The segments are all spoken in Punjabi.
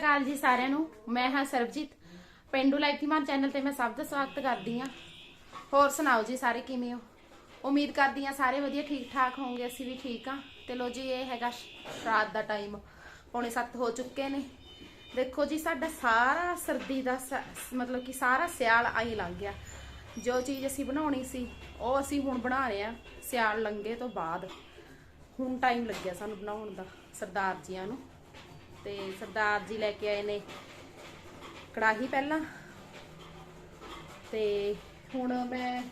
ਅਕਾਲ ਜੀ ਸਾਰਿਆਂ ਨੂੰ। ਮੈਂ ਹਾਂ ਸਰਬਜੀਤ। ਪਿੰਡੂ ਲਾਈਫੀਮਾਨ ਚੈਨਲ ਤੇ ਮੈਂ ਸਭ ਦਾ ਸਵਾਗਤ ਕਰਦੀ ਹਾਂ। ਹੋਰ ਸੁਣਾਓ ਜੀ ਸਾਰੇ ਕਿਵੇਂ ਹੋ? ਉਮੀਦ ਕਰਦੀ ਹਾਂ ਸਾਰੇ ਵਧੀਆ ਠੀਕ ਠਾਕ ਹੋਵੋਗੇ, ਅਸੀਂ ਵੀ ਠੀਕ ਆ ਤੇ ਲੋ ਜੀ, ਇਹ ਹੈਗਾ ਰਾਤ ਦਾ ਟਾਈਮ ਪੌਣੇ 7 ਹੋ ਚੁੱਕੇ ਨੇ। ਦੇਖੋ ਜੀ, ਸਾਡਾ ਸਾਰਾ ਸਰਦੀ ਦਾ ਮਤਲਬ ਕਿ ਸਾਰਾ ਸਿਆਲ ਆਈ ਲੰਘ ਗਿਆ। ਜੋ ਚੀਜ਼ ਅਸੀਂ ਬਣਾਉਣੀ ਸੀ, ਉਹ ਅਸੀਂ ਹੁਣ ਬਣਾ ਰਹੇ ਹਾਂ, ਸਿਆਲ ਲੰਘੇ ਤੋਂ ਬਾਅਦ। ਹੁਣ ਟਾਈਮ ਲੱਗਿਆ ਸਾਨੂੰ ਬਣਾਉਣ ਦਾ, ਸਰਦਾਰ ਜੀਆਂ ਨੂੰ। ਤੇ ਸਰਦਾਰ ਜੀ ਲੈ ਕੇ ਆਏ ਨੇ ਕੜਾਹੀ ਪਹਿਲਾਂ। ਤੇ ਹੁਣ ਮੈਂ,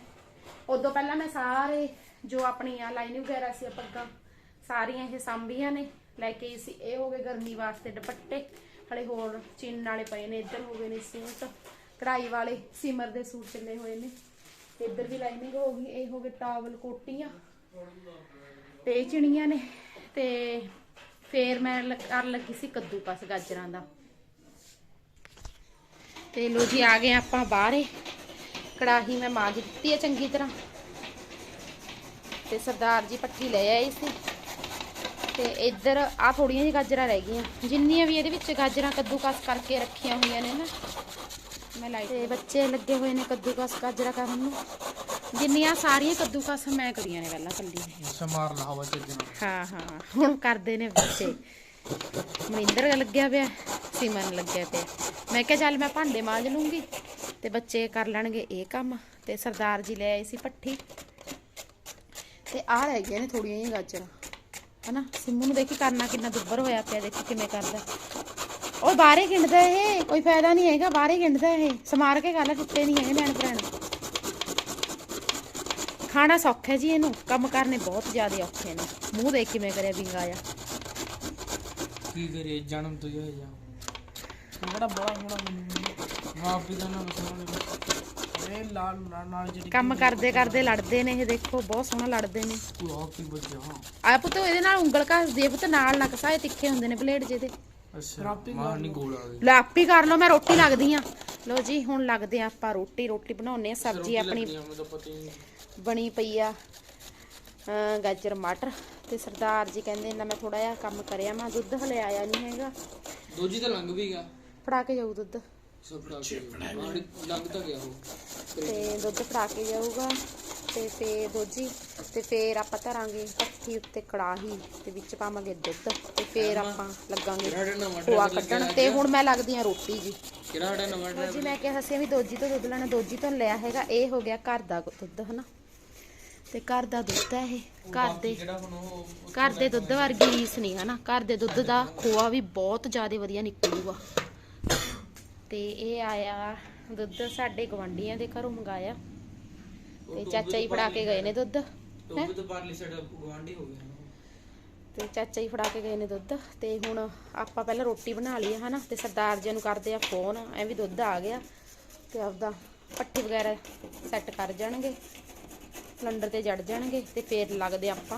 ਉਦੋਂ ਪਹਿਲਾਂ ਮੈਂ ਸਾਰੇ ਜੋ ਆਪਣੀਆਂ ਲਾਈਨਿੰਗ ਵਗੈਰਾ ਸੀ ਪੱਗਾਂ ਸਾਰੀਆਂ ਇਹ ਸਾਂਭੀਆਂ ਨੇ। ਲੈ ਕੇ ਸੀ, ਇਹ ਹੋ ਗਏ ਗਰਮੀ ਵਾਸਤੇ ਦੁਪੱਟੇ। ਹਲੇ ਹੋਰ ਚਿੰਨ ਵਾਲੇ ਪਏ ਨੇ, ਇੱਧਰ ਹੋ ਗਏ ਨੇ ਸੂਟ। ਕਢਾਈ ਵਾਲੇ ਸਿਮਰ ਦੇ ਸੂਟ ਚੱਲੇ ਹੋਏ ਨੇ। ਇੱਧਰ ਵੀ ਲਾਈਨਿੰਗ ਹੋ ਗਈ, ਇਹ ਹੋ ਗਏ ਟਾਵਲ ਕੋਟੀਆਂ। ਤੇ ਚਿਣੀਆਂ ਨੇ, ਤੇ ਫੇਰ ਮੈਂ ਕਰਨ ਲੱਗੀ ਸੀ ਕੱਦੂ ਕਸ ਗਾਜਰਾਂ ਦਾ। ਤੇ ਲੋ ਜੀ ਆ ਗਏ ਆਪਾਂ ਬਾਹਰੇ। ਕੜਾਹੀ ਮੈਂ ਮਾਜ ਦਿੱਤੀ ਹੈ ਚੰਗੀ ਤਰ੍ਹਾਂ। ਤੇ ਸਰਦਾਰ ਜੀ ਪੱਠੀ ਲੈ ਆਏ ਸੀ। ਤੇ ਇੱਧਰ ਆ ਥੋੜੀਆਂ ਜਿਹੀ ਗਾਜਰਾਂ ਰਹਿ ਗਈਆਂ। ਜਿੰਨੀਆਂ ਵੀ ਇਹਦੇ ਵਿੱਚ ਗਾਜਰਾਂ ਕੱਦੂਕਸ ਕਰਕੇ ਰੱਖੀਆਂ ਹੋਈਆਂ ਨੇ ਨਾ। ਮੈਂ ਲਾਈ ਤੇ ਬੱਚੇ ਲੱਗੇ ਹੋਏ ਨੇ ਕੱਦੂਕਸ ਗਾਜਰਾਂ ਕਰਨ ਨੂੰ। ਜਿੰਨੀਆਂ ਸਾਰੀਆਂ ਕੱਦੂਕਸ ਮੈਂ ਕਰੀਆਂ ਨੇ ਪਹਿਲਾਂ ਕੱਲੀ। ਨੇ ਸਮਾਰ ਲਾ ਹਵਾ ਚੱਜ ਨਾਲ ਹਾਂ ਹਾਂ। ਹੁਣ ਕਰਦੇ ਨੇ ਬੱਚੇ। ਮਨਿੰਦਰ ਲੱਗਿਆ ਪਿਆ ਸਿਮਰਨ ਲੱਗਿਆ ਪਿਆ। ਮੈਂ ਕਿਹਾ ਚੱਲ ਮੈਂ ਭਾਂਡੇ ਮਾਂਜ ਲੂੰਗੀ ਤੇ ਬੱਚੇ ਕਰ ਲੈਣਗੇ ਇਹ ਕੰਮ ਤੇ ਸਰਦਾਰ ਜੀ ਲੈ ਆਏ ਸੀ ਪੱਠੀ। ਤੇ ਆਹ ਰਹਿ ਗਈਆਂ ਨੇ ਥੋੜੀਆਂ ਜਿਹੀਆਂ ਗਾਜਰਾਂ। ਹਨਾ? ਸਿੰਮੂ ਨੂੰ ਦੇਖੀ ਕਰਨਾ ਕਿੰਨਾ ਦੁੱਬਰ ਹੋਇਆ ਪਿਆ ਦੇਖੀ ਕਿਵੇਂ ਕਰਦਾ। ਉਹ ਬਾਹਰੇ ਗਿੰਡਦਾ ਇਹ ਕੋਈ ਫਾਇਦਾ ਨਹੀਂ ਹੈਗਾ ਬਾਹਰੇ ਗਿੰਡਦਾ ਇਹ। ਸਮਾਰ ਕੇ ਗੱਲ ਟੁੱਟੇ ਨਹੀਂ ਹੈਗੇ ਨਿਆਣ ਭੈਣ ਖਾਣਾ ਸੌਖਾ ਹੈ ਜੀ ਇਹਨੂੰ ਕੰਮ ਕਰਨੇ ਬਹੁਤ ਜ਼ਿਆਦਾ ਔਖੇ ਨੇ। ਮੂੰਹ ਦੇਖ ਕਿਵੇਂ ਕਰਿਆ ਵਿੰਗਾ ਆ। ਕੀ ਕਰੇ ਜਨਮ ਤੋਂ ਜੋ। ਜਾ ਬੜਾ ਬੜਾ ਹੋਣਾ ਮੈਨੂੰ ਮਾਂ ਪਿਤਾ ਨਾਲ ਬਸਾਉਣੇ ਇਹ ਲਾਲ ਨਾਲ ਜਿਹੜੀ ਕੰਮ ਕਰਦੇ ਕਰਦੇ ਲੜਦੇ ਨੇ ਇਹ ਦੇਖੋ ਬਹੁਤ ਸੋਹਣਾ ਲੜਦੇ ਨੇ। ਤੂੰ ਆ ਹਾਂ ਪੁੱਤ ਇਹਦੇ ਨਾਲ ਉਂਗਲ ਘਸਦੀ ਆ ਪੁੱਤ ਨਾਲ ਨਾ ਕਸਾਏ ਤਿੱਖੇ ਹੁੰਦੇ ਨੇ ਬਲੇਡ ਜਿਹਦੇ ਅੱਛਾ ਮਾਂ ਨਹੀਂ ਗੋਲ ਆ ਗਈ ਲੈ ਆਪੀ ਕਰ ਲਓ ਮੈਂ ਰੋਟੀ ਲੱਗਦੀ ਆ। ਲੋ ਜੀ ਹੁਣ ਲੱਗਦੇ ਆ ਆਪਾਂ ਰੋਟੀ ਰੋਟੀ ਬਣਾਉਨੇ ਆ ਸਬਜ਼ੀ ਆਪਣੀ। ਹੀ ਬਣੀ ਪਈ ਆ ਗਾਜਰ ਮਟਰ ਤੇ ਸਰਦਾਰ ਜੀ ਕਹਿੰਦੇ ਨਾ ਮੈਂ ਥੋੜਾ ਜਿਹਾ ਕੰਮ ਕਰਿਆ ਮੈਂ ਦੁੱਧ ਹਲੇ ਆਇਆ ਨਹੀਂ ਹੈਗਾ। ਦੋਜੀ ਤਾਂ ਲੰਘ ਵੀ ਗਿਆ। ਫੜਾ ਕੇ ਜਾਊ ਦੁੱਧ। ਸਭ ਫੜਾ ਕੇ ਬਾਹਰ ਲੰਘ ਤਾਂ ਗਿਆ ਉਹ। ਤੇ ਦੁੱਧ ਫੜਾ ਕੇ ਜਾਊਗਾ ਤੇ ਫੇਰ ਦੋਜੀ ਤੇ ਫੇਰ ਆਪਾਂ ਧਰਾਂਗੇ ਪੱਠੀ ਉੱਤੇ ਕੜਾਹੀ ਤੇ ਵਿੱਚ ਪਾਵਾਂਗੇ ਦੁੱਧ ਤੇ ਫੇਰ ਆਪਾਂ ਲੱਗਾਂਗੇ ਨਵਾਂ ਖੋਆ ਕੱਢਣ ਤੇ ਹੁਣ ਮੈਂ ਲੱਗਦੀ ਆ ਰੋਟੀ ਜੀ। ਕਿਹੜਾ ਸਾਡਾ ਨਵਾਂ ਦੋਜੀ ਮੈਂ ਕਿਹਾ ਸੀ ਵੀ ਦੋਜੀ ਤੋਂ ਦੁੱਧ ਲੈਣਾ ਦੋਜੀ ਤੋਂ ਲਿਆ ਹੈਗਾ ਇਹ ਹੋ ਗਿਆ ਘਰ ਦਾ ਦੁੱਧ ਹਨਾ? ਤੇ ਘਰ ਦਾ ਦੁੱਧ ਹੈ ਇਹ। ਘਰ ਦੇ ਘਰ ਦੇ ਦੁੱਧ ਵਰਗੀ ਰੀਸ ਨਹੀਂ ਹਨਾ ਘਰ ਦੇ ਦੁੱਧ ਦਾ ਖੋਆ ਵੀ ਬਹੁਤ ਜ਼ਿਆਦਾ ਵਧੀਆ ਨਿਕਲੂਗਾ। ਤੇ ਇਹ ਆਇਆ ਦੁੱਧ ਸਾਡੇ ਗਵੰਡੀਆਂ ਦੇ ਘਰੋਂ ਮੰਗਾਇਆ। ਤੇ ਚਾਚਾ ਹੀ ਫੜਾ ਕੇ ਗਏ ਨੇ ਦੁੱਧ ਤੋਂ ਪਰਲੀ ਸਾਈਡ ਗਵਾਂਢੀ ਹੋ ਗਿਆ ਤੇ ਚਾਚਾ ਹੀ ਫੜਾ ਕੇ ਗਏ ਨੇ ਦੁੱਧ। ਤੇ ਹੁਣ ਆਪਾਂ ਪਹਿਲਾਂ ਰੋਟੀ ਬਣਾ ਲਈ ਆ ਹਨਾ ਤੇ ਸਰਦਾਰ ਜੀ ਨੂੰ ਕਰਦੇ ਆ ਫੋਨ ਐ ਵੀ ਦੁੱਧ ਆ ਗਿਆ। ਤੇ ਆਪਦਾ ਪੱਟੀ ਵਗੈਰਾ ਸੈੱਟ ਕਰ ਜਾਣਗੇ। ਸਿਲੰਡਰ ਤੇ ਜੜ ਜਾਣਗੇ ਤੇ ਫੇਰ ਲੱਗਦੇ ਆਪਾਂ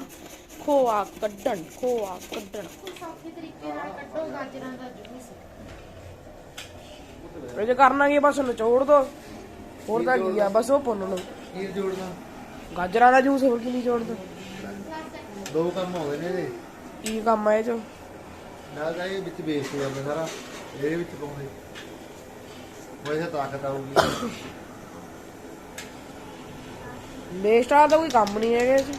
ਖੋਆ ਕੱਢਣ ਖੋਆ ਕੱਢਣ। ਸੌਖੇ ਤਰੀਕੇ ਨਾਲ ਕੱਢੋ ਗਾਜਰਾਂ ਦਾ ਜੂਸ। ਇਹ ਜੇ ਕਰਨਾ ਕੀ ਬਸ ਨਿਚੋੜ ਦੋ। ਹੋਰ ਤਾਂ ਕੀ ਆ ਬਸ ਉਹ ਪੁੰਨ ਲਓ। ਹੀਰ ਜੋੜਨਾ? ਗਾਜਰਾਂ ਦਾ ਜੂਸ ਹੋਰ ਕੀ ਨਹੀਂ ਜੋੜਦਾ ਦੋ ਕੰਮ ਹੋ ਗਏ ਨੇ ਇਹਦੇ। ਕੀ ਕੰਮ ਆ ਇਹ ਚ? ਨਾਲ ਤਾਂ ਇਹ ਵਿੱਚ ਵੇਸਟ ਹੋ ਜਾਂਦਾ ਸਾਰਾ। ਇਹਦੇ ਵਿੱਚ ਪਾਉਂਦੇ। ਵੈਸੇ ਤਾਕਤ ਆਊਗੀ। ਵੇਸਟ ਤਾਂ ਕੋਈ ਕੰਮ ਨਹੀਂ ਹੈਗਾ ਚ।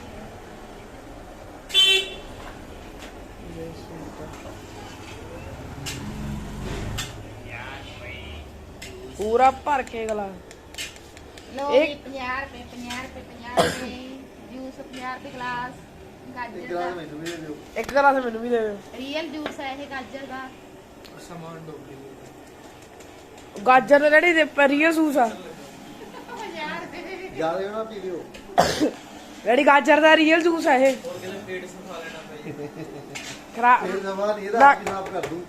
ਪੂਰਾ ਭਰ ਕੇ ਗਲਾ ਲੋ 50 ਰੁਪਏ 50 ਰੁਪਏ 50 ਰੁਪਏ ਜੂਸ 50 ਰੁਪਏ ਗਲਾਸ ਗਾਜਰ ਦਾ। ਮੈਨੂੰ ਵੀ ਦੇ ਦਿਓ। ਇੱਕ ਗਲਾਸ ਮੈਨੂੰ ਵੀ ਦੇ ਦਿਓ। ਰੀਅਲ ਜੂਸ ਹੈ ਇਹ ਗਾਜਰ ਦਾ। ਸਮਾਨ ਡੋਬੇ ਗਾਜਰ ਦਾ ਜਿਹੜੀ ਦੇ ਪਰੀਆ ਸੂਸ ਆ। ਜ਼ਿਆਦਾ ਨਾ ਪੀ ਲਿਓ। ਜਿਹੜੀ ਗਾਜਰ ਦਾ ਰੀਅਲ ਜੂਸ ਆ ਇਹ। ਹੋਰ ਕਿਤੇ ਪੇਟ ਸਫਾ ਲੈਣਾ ਪਏ ਖਰਾ ਇਹ ਸਵਾਲ ਇਹਦਾ ਨਾ- ਜਨਾਬ ਕਰ ਦੂੰ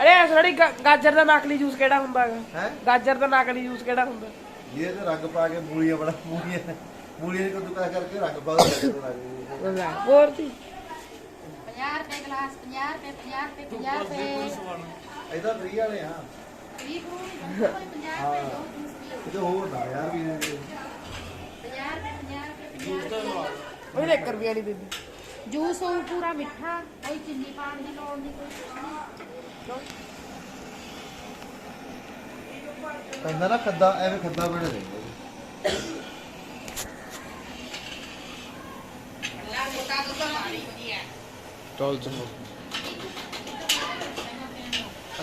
ਅਰੇ ਗਾ- ਗਾਜਰ ਦਾ ਨਕਲੀ ਜੂਸ ਕਿਹੜਾ ਹੁੰਦਾ ਹੈਗਾ ਹੈ? ਗਾਜਰ ਦਾ ਨਕਲੀ ਜੂਸ ਕਿਹੜਾ ਹੁੰਦਾ? ਇਹ ਤੇ ਰੰਗ ਪਾ ਕੇ ਮੂਲੀਆਂ ਬਣਾ ਮੂਲੀਆਂ ਮੂਲੀਆਂ ਨੂੰ ਦੁਕਾ ਕਰਕੇ ਰੰਗ ਪਾ ਦੋ ਲੈ ਹੋਰ ਕੀ? 50 ਰੁਪਏ ਗਲਾਸ 50 ਰੁਪਏ 50 ਰੁਪਏ 50 ਰੁਪਏ। ਇਹਦਾ ਫਰੀ ਵਾਲੇ ਆ 20 ਕਰੋੜ 50 ਰੁਪਏ ਦੋ ਜੂਸ ਪੀਓ ਇਹ ਤਾਂ ਹੋਰ ਨਾ ਯਾਰ ਵੀ ਇਹ 50 ਰੁਪਏ 50 ਰੁਪਏ 50 ਰੁਪਏ 1 ਰੁਪਿਆ ਨਹੀਂ ਦਿੰਦੀ। ਜੂਸ ਉਹ ਪੂਰਾ ਮਿੱਠਾ ਕੋਈ ਚੀਨੀ ਪਾਉਣ ਦੀ ਲੋੜ ਨਹੀਂ। ਕੋਈ ਪੈਂਦਾ ਨਾ ਖੱਦਾ ਐਵੇਂ ਖੱਦਾ ਬਣੇ ਰਹਿੰਦਾ ਚਲ ਚੰਗਾ।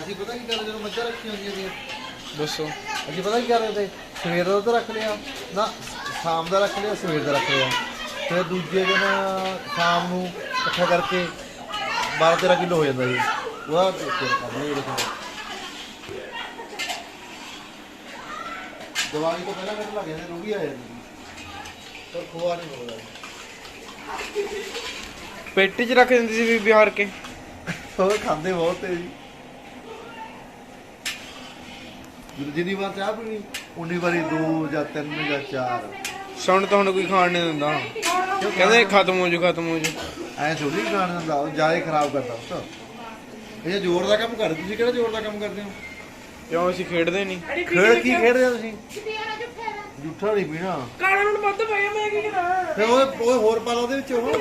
ਅਸੀਂ ਪਤਾ ਕੀ ਕਰਦੇ ਜਦੋਂ ਮੱਝਾਂ ਰੱਖੀਆਂ ਹੁੰਦੀਆਂ ਸੀ ਦੱਸੋ। ਅਸੀਂ ਪਤਾ ਕੀ ਕਰਦੇ ਤੇ ਸਵੇਰ ਦਾ ਤਾਂ ਰੱਖ ਲਿਆ। ਨਾ ਸ਼ਾਮ ਦਾ ਰੱਖ ਲਿਆ ਸਵੇਰ ਦਾ ਰੱਖ ਲਿਆ। ਫਿਰ ਦੂਜੇ ਦਿਨ ਸ਼ਾਮ ਨੂੰ ਇਕੱਠਾ ਕਰਕੇ 12 13 ਕਿਲੋ ਹੋ ਜਾਂਦਾ ਸੀ ਉਹਦਾ ਆਪਣੇ ਦੇਖੋ। ਦਿਵਾਲੀ ਤੋਂ ਪਹਿਲਾਂ ਮੈਨੂੰ ਲੱਗ ਜਾਂਦਾ ਰੋਗੀ ਆ ਜਾਂਦੀ। ਪਰ ਖੋਆ ਨਹੀਂ ਹੋਦਾ ਪੇਟੀ 'ਚ ਰੱਖ ਦਿੰਦੀ ਸੀ ਵੀ ਬਿਹਾਰ ਕੇ। ਉਹ ਖਾਂਦੇ ਬਹੁਤ ਤੇ ਜੀ। ਜਿੰਨੀ ਵਾਰ ਚਾਹ ਪੀਣੀ? ਉਨੀ ਵਾਰੀ ਦੋ ਜਾਂ ਤਿੰਨ ਜਾਂ ਚਾਰ। ਸੁਣ ਤਾਂ ਹੁਣ ਕੋਈ ਖਾਣ ਨਹੀਂ ਦਿੰਦਾ। ਕਹਿੰਦੇ ਖਤਮ ਹੋ ਜੂ ਖਤਮ ਹੋ ਜੂ ਐ ਥੋੜੀ ਖਾਣ ਦਿੰਦਾ ਉਹ ਜਾਏ ਖਰਾਬ ਕਰਦਾ ਉਹ ਤਾਂ ਇਹ ਜ਼ੋਰ ਦਾ ਕੰਮ ਕਰਦੇ ਤੁਸੀਂ ਕਿਹੜਾ ਜ਼ੋਰ ਦਾ ਕੰਮ ਕਰਦੇ ਹੋ? ਕਿਉਂ ਅਸੀਂ ਖੇਡਦੇ ਨਹੀਂ? ਖੇਡ ਕੀ ਖੇਡਦੇ ਹੋ ਤੁਸੀਂ? ਜੂਠਾ ਨਹੀਂ ਪੀਣਾ। ਕਾਲਾ ਨੂੰ ਵੱਧ ਪਿਆ ਮੈਂ ਕੀ ਕਰਾਂ? ਫਿਰ ਉਹ ਉਹ ਹੋਰ ਪਾ ਲਾ ਉਹਦੇ ਵਿੱਚ ਉਹ।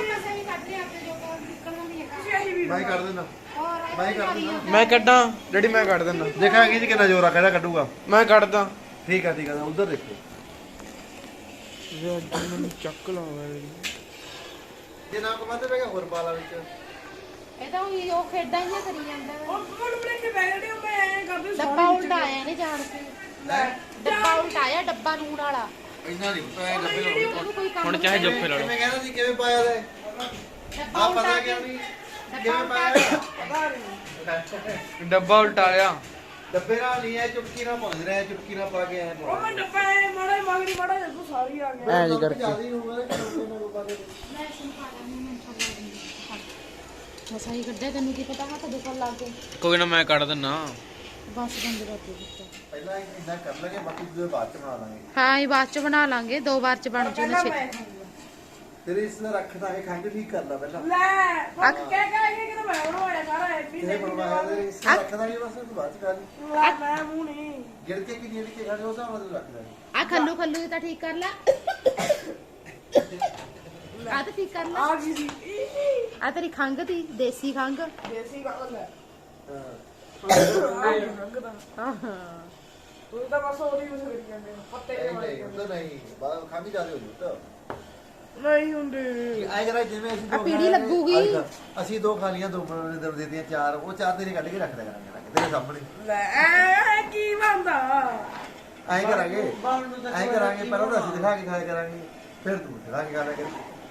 ਮੈਂ ਕਰ ਦਿੰਦਾ। ਮੈਂ ਕਰ ਦਿੰਦਾ। ਮੈਂ ਕੱਢਾਂ ਡੈਡੀ ਮੈਂ ਕੱਢ ਦਿੰਦਾ। ਦੇਖਾਂਗੇ ਜੀ ਕਿੰਨਾ ਜ਼ੋਰ ਆ ਕਿਹੜਾ ਕੱਢੂਗਾ। ਮੈਂ ਕੱਢਦਾ। ਠੀਕ ਆ ਠੀਕ ਆ ਉਧਰ ਦੇਖੋ। ਜੇ ਅੱਜ ਮੈਨੂੰ ਚੱਕ ਲਾਵਾਂ ਜੇ। ਨਾ ਕਮਾਤੇ ਪਏਗਾ ਹੋਰ ਪਾ ਲਾ ਵਿੱਚ। ਇਹ ਤਾਂ ਉਹੀ ਉਹ ਖੇਡਾਂ ਹੀ ਕਰੀ ਜਾਂਦਾ ਵਾ। ਬਲੇ ਡੱਬਾ ਉਲਟਾਇਆ ਨਹੀਂ ਜਾਣ ਕੇ। ਡੱਬਾ ਉਲਟਾਇਆ ਡੱਬਾ ਨੂਣ ਵਾਲਾ। ਇੰਨਾ ਨਹੀਂ ਪਤਾ ਇਹ ਡੱਬੇ ਨਾਲ ਉਹਨੂੰ ਕੋਈ ਕੰਮ ਹੁਣ ਚਾਹੇ ਜੱਫੇ ਲਾ ਲਓ। ਕਿਵੇਂ ਕਹਿੰਦਾ ਸੀ ਕਿਵੇਂ ਪਾਇਆ ਦੇ ਡੱਬਾ ਆ ਪਤਾ ਕਿਉਂ ਨਹੀਂ? ਕਿਵੇਂ ਪਾਇਆ? ਡੱਬਾ ਉਲਟਾ ਲਿਆ। ਡੱਬੇ ਨਾਲ ਨਹੀਂ ਐ ਚੁਟਕੀ ਨਾਲ ਪਾਉਂਦੇ ਰਹੇ ਚੁਟਕੀ ਨਾਲ ਪਾ ਕੇ ਐ ਉਹ ਮੈਂ ਡੱਬਾ ਮਾੜਾ ਮਗਰੀ ਮਾੜਾ ਜਿਹਾ ਸਾਰੀ ਆ ਗਿਆ ਐਂ ਜੀ ਕਰਕੇ। ਜ਼ਿਆਦਾ ਹੀ ਹੋਊਗਾ ਕਿ। ਡੱਬੇ ਨਾਲ ਪਾ ਕੇ ਬਸ ਆਹੀ ਕੱਢਿਆ ਤੈਨੂੰ ਕੀ ਪਤਾ ਹੱਥ ਦੁਖਣ ਲੱਗ ਗਏ ਕੋਈ ਨਾ ਮੈਂ ਕੱਢ ਦਿੰਨਾ। ਬਸ ਬੰਦ ਕਰ ਦੇ ਦਿੱਤਾ। ਪਹਿਲਾਂ ਇੰਨਾ ਕਰ ਲਾਂਗੇ ਬਾਕੀ ਦੂਜੇ ਬਾਅਦ ਚ ਬਣਾ ਲਾਂਗੇ। ਹਾਂ ਇਹ ਬਾਅਦ ਚ ਬਣਾ ਲਾਂਗੇ ਦੋ ਵਾਰ ਚ ਬਣ ਜੂਗਾ ਛੇ। ਤੇਰੇ ਇਸ ਨਾਲ ਰੱਖ ਦਾਂਗੇ ਖੰਡ ਠੀਕ ਕਰ ਲਾ ਪਹਿਲਾਂ। ਲੈ ਫੱਕ ਕਹਿ ਕਹਿ ਕੇ ਕਿ ਮੈਂ ਬਣਵਾਇਆ ਸਾਰਾ ਐਪੀ ਤੇਰੇ ਦੇ ਬਣਵਾਇਆ ਤੇ ਇਸ ਨਾਲ ਰੱਖ ਦਾਂਗੇ ਬਸ ਤੂੰ ਬਾਅਦ ਚ ਖਾ ਲਈ। ਮੈਂ ਮੂੰਹ ਨਹੀਂ। ਗਿਣ ਕੇ ਕਿ ਜਿਹੜੀ ਕੇ ਖਾਣੇ ਉਸ ਹਿਸਾਬ ਨਾਲ ਤੂੰ ਰੱਖ ਆ ਖੱਲੂ ਖੱਲੂ ਤਾਂ ਠੀਕ ਕਰ ਲੈ। ਆ ਤਾਂ ਠੀਕ ਕਰ ਲੈ। ਆ ਗਈ ਸੀ। ਆ ਤੇਰੀ ਖੰਗ ਤੀ ਦੇਸੀ ਖੰਗ ਦੇਸੀ ਗੱਲ ਹੈ। ਹਾਂ ਹਾਂ। ਤੂੰ ਤਾਂ ਬਸ ਉਹਦੀ ਉਸ ਕਰੀ ਜਾਂਦੇ ਪੱਤੇ ਕੇ ਨਹੀਂ ਨਹੀਂ ਉਹ ਤਾਂ ਨਹੀਂ ਬਾਅਦ ਖੰਡ ਜ਼ਿਆਦਾ ਹੋ ਜੂ ਤਾਂ। ਨਹੀਂ ਹੁੰਦੇ। ਆਏ ਜਰਾ ਜਿਵੇਂ ਅਸੀਂ ਆ ਦੋ ਪੀੜੀ ਲੱਗੂਗੀ। ਅਸੀਂ ਦੋ ਖਾ ਲੀਆਂ ਦੋ ਬਣਾਉਣੇ ਦਰ ਦੇਤੀਆਂ ਚਾਰ। ਉਹ ਚਾਰ ਤੇਰੇ ਕੱਢ ਕੇ ਰੱਖ ਦਿਆ ਕਰਾਂਗੇ ਰੱਖ, ਤੇਰੇ ਸਾਹਮਣੇ। ਲੈ ਐ ਕੀ ਬੰਦਾ ਐਂ ਕਰਾਂਗੇ। ਐਂ ਕਰਾਂਗੇ ਪਹਿਲਾਂ ਤਾਂ ਅਸੀਂ ਦਿਖਾ ਕੇ ਖਾਇਆ ਕਰਾਂਗੇ। ਫਿਰ ਤੂੰ ਦਿਖਾ ਕੇ ਖਾ ਲਿਆ ਕਰ।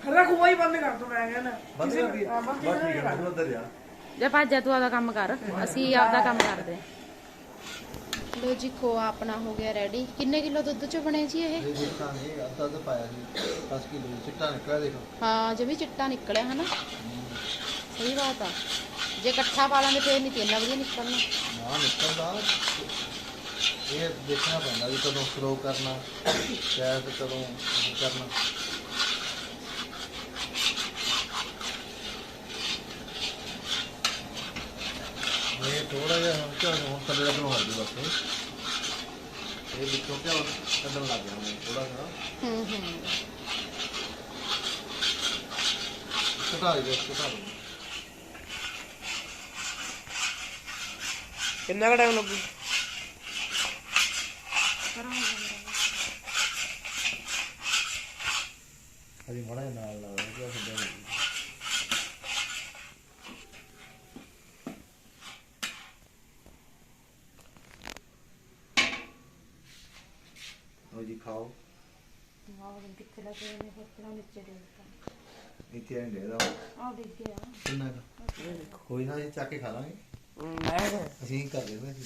ਖਰਾ ਖੋਆ ਹੀ ਬੰਦ ਕਰ ਦੋ ਮੈਂ ਕਹਿੰਦਾ। ਬੰਦ ਕਰ ਦੀ ਹਾਂ, ਬਸ ਠੀਕ ਹੈ ਤੂੰ ਉੱਧਰ ਜਾ। ਜੇ ਭਾਜਾ ਤੂੰ ਆਪਦਾ ਕੰਮ ਕਰ ਅਸੀਂ ਆਪਦਾ ਕੰਮ ਕਰਦੇ ਹਾਂ। ਲੋ ਜੀ ਖੋਆ ਆਪਣਾ ਹੋ ਗਿਆ ਰੈਡੀ ਕਿੰਨੇ ਕਿਲੋ ਦੁੱਧ ਚ ਬਣੇ ਜੀ ਇਹ? ਇਹ ਦੇਖਾਂਗੇ ਅੱਧਾ ਤਾਂ ਪਾਇਆ ਸੀ 10 ਕਿਲੋ ਚਿੱਟਾ ਨਿਕਲਿਆ ਦੇਖੋ। ਹਾਂ ਜਮੀ ਚਿੱਟਾ ਨਿਕਲਿਆ ਹਨਾ? ਸਹੀ ਬਾਤ ਆ। ਜੇ ਇਕੱਠਾ ਪਾ ਲਾਂਗੇ ਫੇਰ ਨਹੀਂ ਤੇਲਾ ਵਧੀਆ ਨਿਕਲਣਾ। ਨਾ ਨਿਕਲਦਾ। ਇਹ ਦੇਖਣਾ ਪੈਂਦਾ ਵੀ ਕਦੋਂ ਸਲੋ ਕਰਨਾ ਗੈਸ ਕਦੋਂ ਕਰਨਾ। ਇਹ ਥੋੜਾ ਜਿਹਾ ਹੁਣ ਝਾੜ ਹੁਣ ਥੱਲੇ ਦਾ ਬਣਾਉਣ ਦੀ ਬਸ ਇਹ ਵਿੱਚੋਂ ਝਾੜ ਕੱਢਣ ਲੱਗ ਜਾਣਾ ਥੋੜਾ ਜਿਹਾ ਹੂੰ ਹੂੰ ਘਟਾ ਦੇ ਬਸ ਘਟਾ ਦੇ ਕਿੰਨਾ ਕੁ ਟਾਈਮ ਲੱਗੂ ਅਜੀ ਮਾੜਾ ਜਿਹਾ ਨਾਲ ਲਾ ਦੇ ਕਿਆ ਛੱਡਿਆ ਨਹੀਂ ਲਓ ਜੀ ਖਾਓ ਆਹ ਕਿੱਥੇ ਲੱਗੇ ਨੇ ਫੋਟੋ ਨੀਚੇ ਦੇ ਦਿੱਤਾ। ਇੱਥੇ ਐਂ ਦੇ ਦਾ ਆਹ ਦੇਖ ਗਿਆ ਕਿੰਨਾ ਕੁ? ਕੋਈ ਨਾ ਇਹ ਚੱਕ ਕੇ ਖਾ ਲਾਂਗੇ। ਮੈਂ ਅਸੀਂ ਕਰ ਲੈਂਦੇ ਅਸੀਂ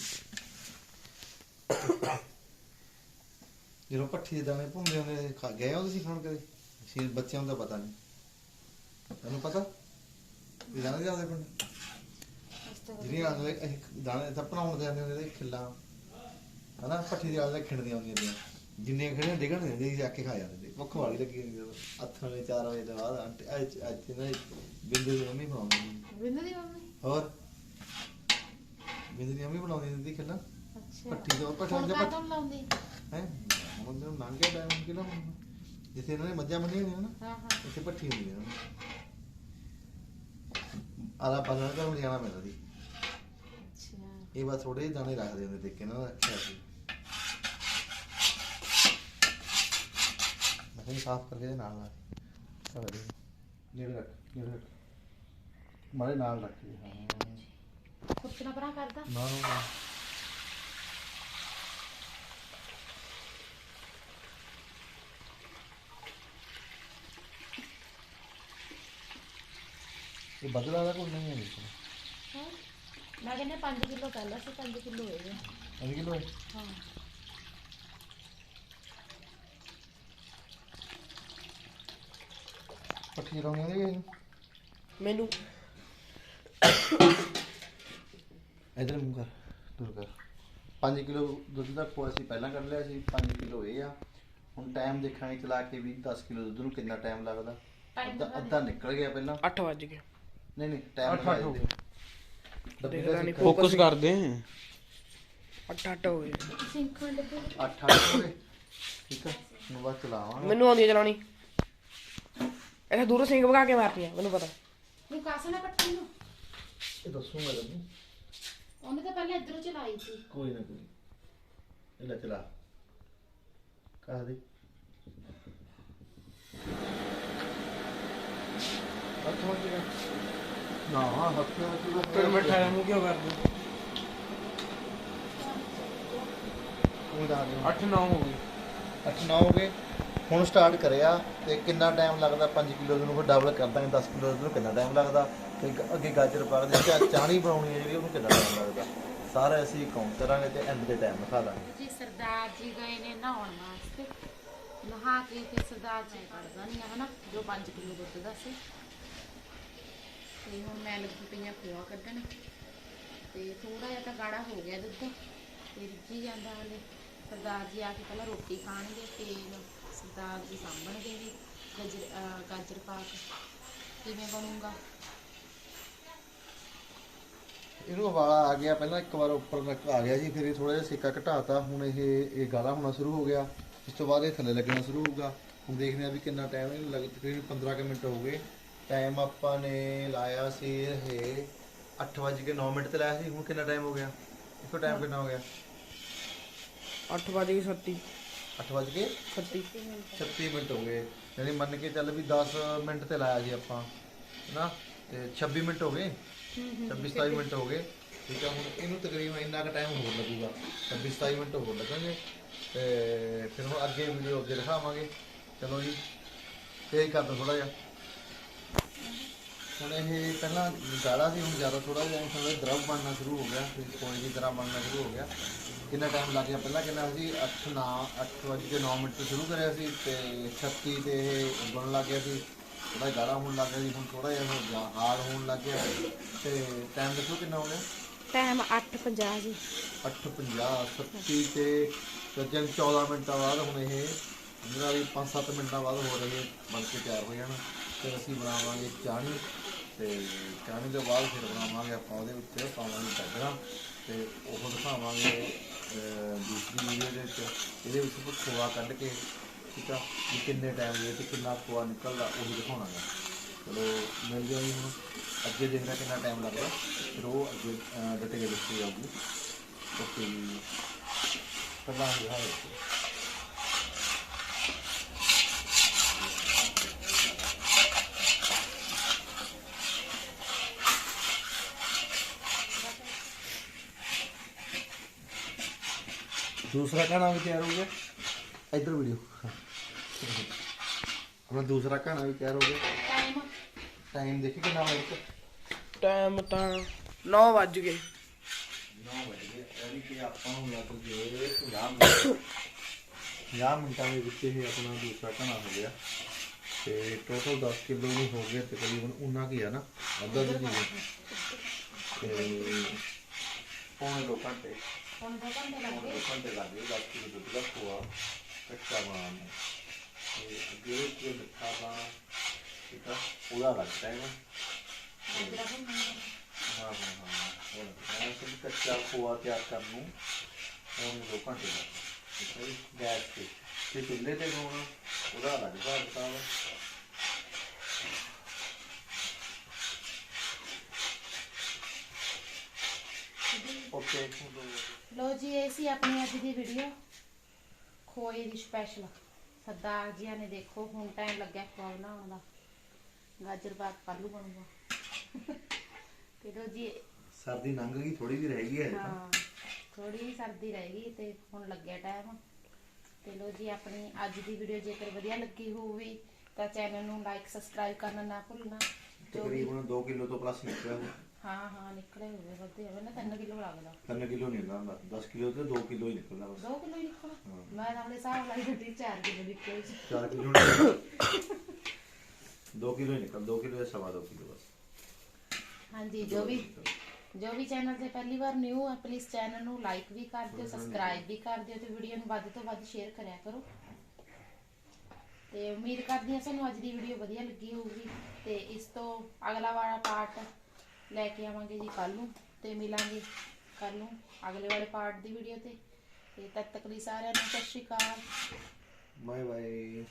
ਜਦੋਂ ਪੱਠੀ ਦੇ ਦਾਣੇ ਭੁੰਦੇ ਹੁੰਦੇ ਖਾ ਗਏ ਹੋ ਤੁਸੀਂ ਖਾਣ ਕਦੇ? ਅਸੀਂ ਬੱਚਿਆਂ ਤਾਂ ਪਤਾ ਨਹੀਂ। ਤੁਹਾਨੂੰ ਪਤਾ? ਇਹ ਦਾਣੇ ਜਾਂਦੇ ਪਿੰਡ? ਜਿਹੜੀਆਂ ਅਸੀਂ ਦਾਣੇ ਦੇ ਹੁੰਦੇ ਤੇ ਖਿੱਲਾ। ਹਨਾ ਪੱਠੀ ਦੇ ਆਲੇ ਖਿੰਡਦੀਆਂ ਹੁੰਦੀਆਂ ਨੇ। ਜਿੰਨੀਆਂ ਖੜੀਆਂ ਡਿੱਗਣ ਦਿੰਦੇ ਸੀ ਚੱਕ ਕੇ ਖਾ ਜਾਂਦੇ ਸੀ। ਭੁੱਖ ਵਾਲੀ ਲੱਗੀ ਹੁੰਦੀ ਜਦੋਂ ਹੱਥ ਵਾਲੇ 4 ਵਜੇ ਤੋਂ ਬਾਅਦ ਆਂਟੀ ਅੱਜ ਅੱਜ ਨਾ ਬਿੰਦੂ ਦੀ ਮੰਮੀ ਬਣਾਉਂਦੀ ਸੀ। ਬਿੰਦ ਦੀ ਮੰਮੀ? ਹੋਰ? ਬਿੰਦੂ ਦੀ ਮੰਮੀ ਬਣਾਉਂਦੀ ਹੁੰਦੀ ਸੀ ਖਿੱਲਾ? ਅੱਛਾ। ਪੱਠੀ ਤੋਂ ਪੱਠੀ ਦੇ ਤੋਂ ਲਾਉਂਦੀ? ਹੈ? ਹੁਣ ਤੇ ਲੰਘ ਗਿਆ ਟਾਈਮ ਕਿਹੜਾ ਹੁਣ? ਜਿੱਥੇ ਇਹਨਾਂ ਨੇ ਮੱਝਾਂ ਬੰਨੀਆਂ ਹੋਈਆਂ ਨਾ ਹਾਂ ਹਾਂ। ਉੱਥੇ ਪੱਠੀ ਹੁੰਦੀ ਹੈ ਆਲਾ ਪਾਲਣ ਕਰਨ ਜਾਣਾ ਪੈਂਦਾ ਸੀ। ਅੱਛਾ। ਇਹ ਬਸ ਥੋੜੇ ਜਿਹੇ ਦਾਣੇ ਰੱਖਦੇ ਹੁੰਦੇ ਦੇਖੇ ਨਾ ਰੱਖਿਆ ਸੀ। ਇਹ ਸਾਫ਼ ਕਰਕੇ ਇਹਦੇ ਨਾਲ ਲਾ ਚਲ ਦੇ ਨੇੜੇ ਰੱਖ ਨੇੜੇ ਰੱਖ। ਮਾਰੇ ਨਾਲ ਰੱਖ ਜੀ ਹਾਂ। ਪਰਾਂ ਕਰਦਾ। ਨਾ ਨਾ ਨਾ। ਇਹ ਬਦਲਾ ਦਾ ਕੋਈ ਨਹੀਂ ਹੈ ਇਸ ਹਾਂ? ਮੈਂ ਕਹਿੰਦੇ 5 ਕਿਲੋ ਪਹਿਲਾਂ ਸੀ 5 ਕਿਲੋ ਹੋਏ ਅਭੀ ਕਿਲੋ ਹੈ ਹਾਂ। ਪੱਠੀ ਲਾਉਣੀ ਆਉਂਦੀ ਹੈ ਮੈਨੂੰ। ਇਧਰ ਮੂੰਹ ਕਰ ਦੂਰ ਕਰ। 5 ਕਿਲੋ ਦੁੱਧ ਦਾ ਖੋਆ ਸੀ ਪਹਿਲਾਂ ਕੱਢ ਲਿਆ ਸੀ 5 ਕਿਲੋ ਇਹ ਆ। ਹੁਣ ਟਾਈਮ ਦੇਖਾਂਗੇ ਚਲਾ ਕੇ ਵੀ 10 ਕਿਲੋ ਦੁੱਧ ਨੂੰ ਕਿੰਨਾ ਟਾਈਮ ਲੱਗਦਾ। ਅੱਧਾ। ਅੱਧਾ ਨਿਕਲ ਗਿਆ ਪਹਿਲਾਂ। 8 ਵੱਜ ਗਏ। ਨਹੀਂ ਨਹੀਂ ਟਾਈਮ ਅੱਠ ਅੱਠ ਹੋ ਗਏ। ਦੇਖਦਾ ਨਹੀਂ ਫੋਕਸ ਕਰਦੇ 8 8 ਹੋ ਗਏ। ਸਿੰਕ ਵਿੱਚ ਡੱਬੇ 8 8 ਹੋ ਗਏ। ਠੀਕ ਆ ਹੁਣ ਬਸ ਚਲਾਵਾਂਗੇ। ਮੈਨੂੰ ਆਉਂਦੀ ਹੈ ਚਲਾਉਣੀ ਇਹ ਦੂਰੋਂ ਸਿੰਘ ਭਗਾ ਕੇ ਮਾਰਨੀ ਆ ਮੈਨੂੰ ਪਤਾ। ਨੂੰ ਕਾਸੇ ਨਾ ਪੱਟੀ ਨੂੰ? ਇਹ ਦੱਸੂਗਾ ਤੈਨੂੰ। ਉਹਨੇ ਤਾਂ ਪਹਿਲਾਂ ਇਧਰੋਂ ਚਲਾਈ ਸੀ। ਕੋਈ ਨਾ ਕੋਈ। ਇਹ ਲੈ ਚਲਾ। ਕਹਾ ਦੇ? ਅੱਠ ਵੱਜ ਗਏ ਨਾ ਹਾਂ ਹੱਥ ਫਿਰ ਮਿੱਠਾ ਜਿਹਾ ਮੂੰਹ ਕਿਉਂ ਕਰਦੇ ਉਹ ਦਾ 8 9 ਹੋ ਗਏ। 8 9 ਹੋ ਗਏ। ਹੁਣ ਸਟਾਰਟ ਕਰਿਆ ਤੇ ਕਿੰਨਾ ਟਾਈਮ ਲੱਗਦਾ? 5 ਕਿਲੋ ਨੂੰ ਫਿਰ ਡਬਲ ਕਰ ਦਾਂਗੇ 10 ਕਿਲੋ ਨੂੰ ਕਿੰਨਾ ਟਾਈਮ ਲੱਗਦਾ? ਤੇ ਅੱਗੇ ਗਾਜਰ ਪਾ ਦੇ ਚਾ ਚਾਣੀ ਬਣਾਉਣੀ ਹੈ ਜਿਹੜੀ, ਉਹਨੂੰ ਕਿੰਨਾ ਟਾਈਮ ਲੱਗਦਾ? ਸਾਰਾ ਅਸੀਂ ਕਾਊਂਟ ਕਰਾਂਗੇ ਤੇ ਐਂਡ ਦੇ ਟਾਈਮ ਦਿਖਾ ਦਾਂਗੇ। ਜੀ, ਸਰਦਾਰ ਜੀ ਗਏ ਨੇ ਨਹਾਉਣ ਵਾਸਤੇ। ਨਹਾ ਕੇ ਫਿਰ ਸਰਦਾਰ ਜੀ ਕੱਢਦਾ ਨਹੀਂ ਹਨਾ? ਜੋ 5 ਕਿਲੋ ਦੁੱਧ ਦਾ ਸੀ। ਤੇ ਹੁਣ ਮੈਂ ਲੱਗੀ ਪਈਆਂ ਖੋਆ ਕੱਢਣ। ਤੇ ਥੋੜਾ ਜਿਹਾ ਤਾਂ ਗਾੜਾ ਹੋ ਗਿਆ ਦੁੱਧ। ਤੇ ਰਿੱਝੀ ਜਾਂਦਾ ਹਲੇ। ਸਰਦਾਰ ਜੀ ਆ ਕੇ ਪਹਿਲਾਂ ਰੋਟੀ ਖਾਣਗੇ, ਤੇਲ ਸਰਦਾਰ ਜੀ ਸਾਂਭਣਗੇ ਵੀ ਗਾਜਰ ਅਹ ਗਾਜਰ ਪਾਕ ਕਿਵੇਂ ਬਣੂਗਾ? ਇਹਨੂੰ ਉਬਾਲਾ ਆ ਗਿਆ ਪਹਿਲਾਂ ਇੱਕ ਵਾਰ ਉੱਪਰ ਤੱਕ ਆ ਗਿਆ ਜੀ ਫਿਰ ਇਹ ਥੋੜਾ ਜਿਹਾ ਸੇਕਾ ਘਟਾਤਾ ਹੁਣ ਇਹ ਇਹ ਗਾਲਾ ਹੋਣਾ ਸ਼ੁਰੂ ਹੋ ਗਿਆ। ਇਸ ਤੋਂ ਬਾਅਦ ਇਹ ਥੱਲੇ ਲੱਗਣਾ ਸ਼ੁਰੂ ਹੋਊਗਾ। ਹੁਣ ਦੇਖਦੇ ਆ ਵੀ ਕਿੰਨਾ ਟਾਈਮ ਇਹਨੂੰ ਲੱਗ ਤਕਰੀਬਨ 15 ਕੁ ਮਿੰਟ ਹੋ ਗਏ। ਟਾਈਮ ਆਪਾਂ ਨੇ ਲਾਇਆ ਸੀ ਇਹ 8:09 ਮਿੰਟ ਤੇ ਲਾਇਆ ਸੀ ਹੁਣ ਕਿੰਨਾ ਟਾਈਮ ਹੋ ਗਿਆ? ਦੇਖੋ ਟਾਈਮ ਕਿੰਨਾ ਹੋ ਗਿਆ। 8 ਵੱਜ ਗਏ? 37 8:00 36 36 ਮਿੰਟ ਹੋ ਗਏ। ਯਾਨੀ ਮੰਨ ਕੇ ਚੱਲ ਵੀ 10 ਮਿੰਟ ਤੇ ਲਾਇਆ ਜੀ ਆਪਾਂ ਹੈਨਾ? ਤੇ 26 ਮਿੰਟ ਹੋ ਗਏ? 26 27 ਮਿੰਟ ਹੋ ਗਏ। ਠੀਕ ਆ ਹੁਣ ਇਹਨੂੰ ਤਕਰੀਬਨ ਇੰਨਾ ਕੁ ਟਾਈਮ ਹੋਰ ਲੱਗੂਗਾ। 26 27 ਮਿੰਟ ਹੋਰ ਲੱਗਣਗੇ। ਤੇ ਫਿਰ ਹੁਣ ਅੱਗੇ ਵੀਡੀਓ ਅੱਗੇ ਦਿਖਾਵਾਂਗੇ। ਚਲੋ ਜੀ ਤੇਜ਼ ਕਰ ਦੋ ਥੋੜਾ ਜਿਹਾ। ਹੁਣ ਇਹ ਪਹਿਲਾਂ ਗਾੜਾ ਸੀ ਹੁਣ ਜ਼ਿਆਦਾ ਥੋੜਾ ਜਿਹਾ ਥੋੜਾ ਦਰਵ ਬਣਨਾ ਸ਼ੁਰੂ ਹੋ ਗਿਆ। ਕੋਈ ਦੀ ਤਰ੍ਹਾਂ ਬਣਨਾ ਸ਼ੁਰੂ ਹੋ ਗਿਆ। ਕਿੰਨਾ ਟਾਈਮ ਲੱਗ ਗਿਆ? ਪਹਿਲਾਂ ਕਿੰਨਾ ਸੀ? 8 ਨਾ 8 ਵਜੇ ਕੇ 9 ਮਿੰਟ ਤੋਂ ਸ਼ੁਰੂ ਕਰਿਆ ਸੀ ਤੇ 36 ਤੇ ਇਹ ਬਣਨ ਲੱਗ ਗਿਆ ਸੀ। ਥੋੜਾ ਗਾੜਾ ਹੋਣ ਲੱਗ ਗਿਆ ਸੀ ਹੁਣ ਥੋੜਾ ਜਿਹਾ ਹਾਰਡ ਹੋਣ ਲੱਗ ਗਿਆ ਤੇ ਟਾਈਮ ਦੇਖੋ ਕਿੰਨਾ ਹੋ ਗਿਆ? ਟਾਈਮ 8:50 ਜੀ 8:50 37 ਤੇ ਤਕਰੀਬਨ 14 ਮਿੰਟਾਂ ਬਾਅਦ ਹੁਣ ਇਹ ਜਿਹੜਾ ਵੀ 5-7 ਮਿੰਟਾਂ ਬਾਅਦ ਹੋ ਰਹੇ ਬਣ ਕੇ ਤਿਆਰ ਹੋ ਜਾਣ। ਫਿਰ ਅਸੀਂ ਬਣਾਵਾਂਗੇ ਚਾਣੀ ਤੇ ਚਾਣੀ ਤੋਂ ਬਾਅਦ ਫਿਰ ਬਣਾਵਾਂਗੇ ਆਪਾਂ ਉਹਦੇ ਵਿੱਚ ਪਾਵਾਂਗੇ ਗਾਜਰਾਂ ਤੇ ਉਹ ਦਿਖਾਵਾਂਗੇ ਦੂਸਰੀ ਵੀਡੀਓ ਦੇ ਵਿੱਚ, ਇਹਦੇ ਵਿੱਚ ਆਪਾਂ ਖੋਆ ਕੱਢ ਕੇ, ਠੀਕ ਆ, ਵੀ ਕਿੰਨੇ ਟਾਈਮ ਦੇ ਤੇ ਕਿੰਨਾ ਖੋਆ ਨਿਕਲਦਾ, ਉਹੀ ਦਿਖਾਉਣਾ ਹੈ। ਚਲੋ, ਮਿਲ ਗਿਆ ਜੀ ਹੁਣ। ਅੱਗੇ ਦੇਖਦਾ ਕਿੰਨਾ ਟਾਈਮ ਲੱਗਦਾ। ਫਿਰ ਉਹ ਅੱਗੇ ਡਟੇ ਦੱਸੀ ਜਾਊਗੀ ਓਕੇ ਪਹਿਲਾਂ ਹੀ ਹਾਏ ਦੂਸਰਾ ਖਾਣਾ ਵੀ ਤਿਆਰ ਹੋ ਗਿਆ? ਇੱਧਰ ਵੀਡੀਓ। ਆਪਣਾ ਦੂਸਰਾ ਖਾਣਾ ਵੀ ਤਿਆਰ ਹੋ ਗਿਆ। ਟਾਈਮ ਟਾਈਮ ਦੇਖੀ ਕਿੰਨਾ ਹੋਇਆ ਟਾਈਮ ਤਾਂ 9 ਵੱਜ ਗਏ। 9 ਵਜੇ ਯਾਨੀ ਕਿ ਆਪਾਂ ਨੂੰ ਲੱਗ ਗਏ 50 ਮਿੰਟ। 50 ਮਿੰਟਾਂ ਦੇ ਵਿੱਚ ਇਹ ਆਪਣਾ ਦੂਸਰਾ ਘਣਾ ਹੋ ਗਿਆ। ਤੇ ਟੋਟਲ 10 ਕਿਲੋ ਨੂੰ ਹੋ ਗਿਆ ਤਕਰੀਬਨ। ਉਨਾ ਕੀ ਆ ਨਾ? ਅੱਧਾ ਆ। ਤੇ ਪੌਣੇ ਦੋ ਘੰਟੇ। ਹੁਣ ਦੋ ਘੰਟੇ ਲੱਗ ਪੌਣੇ ਦੋ ਘੰਟੇ ਲੱਗ ਗਏ 10 ਕਿਲੋ ਦੁੱਧ ਦਾ ਖੋਆ ਕੱਚਾ ਬਣਾਉਣ ਨੂੰ ਤੇ ਅੱਗੇ ਕਿ ਮਿੱਠਾ ਦਾ ਠੀਕ ਆ ਉਹਦਾ ਲੱਗਦਾ ਹੈ ਗਏ ਹਾਂ ਹਾਂ ਹਾਂ ਉਹ ਮੈਂ ਕਿ ਕੱਚਾ ਖੋਆ ਤਿਆਰ ਕਰਨ ਨੂੰ ਉਹਨੂੰ ਦੋ ਘੰਟੇ ਲੱਗਦੇ ਗੈਸ ਤੇ ਤੇ ਲੋ ਜੀ ਇਹ ਸੀ ਆਪਣੀ ਅੱਜ ਦੀ ਵੀਡੀਓ ਖੋਏ ਦੀ ਸਪੈਸ਼ਲ ਸਰਦਾਰ ਜੀਆਂ ਨੇ ਦੇਖੋ ਹੁਣ ਟਾਈਮ ਲੱਗਿਆ ਖਵਾ ਬਣਾਉਣ ਦਾ। ਗਾਜਰ ਪਾਕ ਕੱਲੂ ਬਣੂਗਾ। ਤੇ ਲੋ ਜੀ ਸਰਦੀ ਲੰਘ ਗਈ ਥੋੜੀ ਜਿਹੀ ਰਹਿ ਗਈ ਹੈ ਹਾਂ ਥੋੜੀ ਸਰਦੀ ਰਹਿ ਗਈ ਤੇ ਹੁਣ ਲੱਗਿਆ ਟਾਈਮ ਤੇ ਲੋ ਜੀ ਆਪਣੀ ਅੱਜ ਦੀ ਵੀਡੀਓ ਜੇਕਰ ਵਧੀਆ ਲੱਗੀ ਹੋਵੇ ਤਾਂ ਚੈਨਲ ਨੂੰ ਲਾਈਕ ਸਬਸਕ੍ਰਾਈਬ ਕਰਨਾ ਨਾ ਭੁੱਲਣਾ। ਜੋ ਵੀ ਤਕਰੀਬਨ 2 ਕਿਲੋ ਤੋਂ ਪਲੱਸ ਨਿਕਲਿਆ ਉਹ ਹਾਂ ਹਾਂ ਨਿਕਲੇ ਹੋਵੇ ਵੱਧੇ ਹੋਵੇ ਨਾ 3 ਕਿਲੋ ਲੱਗਦਾ 3 ਕਿਲੋ ਨਹੀਂ ਹੁੰਦਾ 10 ਕਿਲੋ ਤੇ 2 ਕਿਲੋ ਹੀ ਨਿਕਲਦਾ ਬਸ। 2 ਕਿਲੋ ਹੀ ਨਿਕਲਾ ਮੈਂ ਤਾਂ ਆਪਣੇ ਹਿਸਾਬ ਨਾਲ ਗੱਡੀ 4 ਕਿਲੋ ਨਿਕਲੇ ਸੀ 4 ਕਿਲੋ ਨਹੀਂ 2 ਕਿਲੋ ਹੀ ਨਿਕਲ 2 ਕਿਲੋ ਜਾਂ ਸਵਾ 2 ਕਿਲੋ ਬਸ। ਹਾਂਜੀ ਜੋ ਵੀ ਜੋ ਵੀ ਚੈਨਲ ਤੇ ਪਹਿਲੀ ਵਾਰ ਨਿਊ ਹੈ ਪਲੀਜ਼ ਚੈਨਲ ਨੂੰ ਲਾਈਕ ਵੀ ਕਰ ਦਿਓ ਸਬਸਕ੍ਰਾਈਬ ਵੀ ਕਰ ਦਿਓ ਤੇ ਵੀਡੀਓ ਨੂੰ ਵੱਧ ਤੋਂ ਵੱਧ ਸ਼ੇਅਰ ਕਰਿਆ ਕਰੋ। ਤੇ ਉਮੀਦ ਕਰਦੀ ਹਾਂ ਤੁਹਾਨੂੰ ਅੱਜ ਦੀ ਵੀਡੀਓ ਵਧੀਆ ਲੱਗੀ ਹੋਊਗੀ। ਤੇ ਇਸ ਤੋਂ ਅਗਲਾ ਵਾਲਾ ਪਾਰਟ ਲੈ ਕੇ ਆਵਾਂਗੇ ਜੀ ਕੱਲ ਨੂੰ ਤੇ ਮਿਲਾਂਗੇ ਕੱਲ ਨੂੰ ਅਗਲੇ ਵਾਲੇ ਪਾਰਟ ਦੀ ਵੀਡੀਓ ਤੇ। ਤੇ ਤਦ ਤੱਕ ਲਈ ਸਾਰਿਆਂ ਨੂੰ ਸਤਿ ਸ਼੍ਰੀ ਅਕਾਲ। Bye bye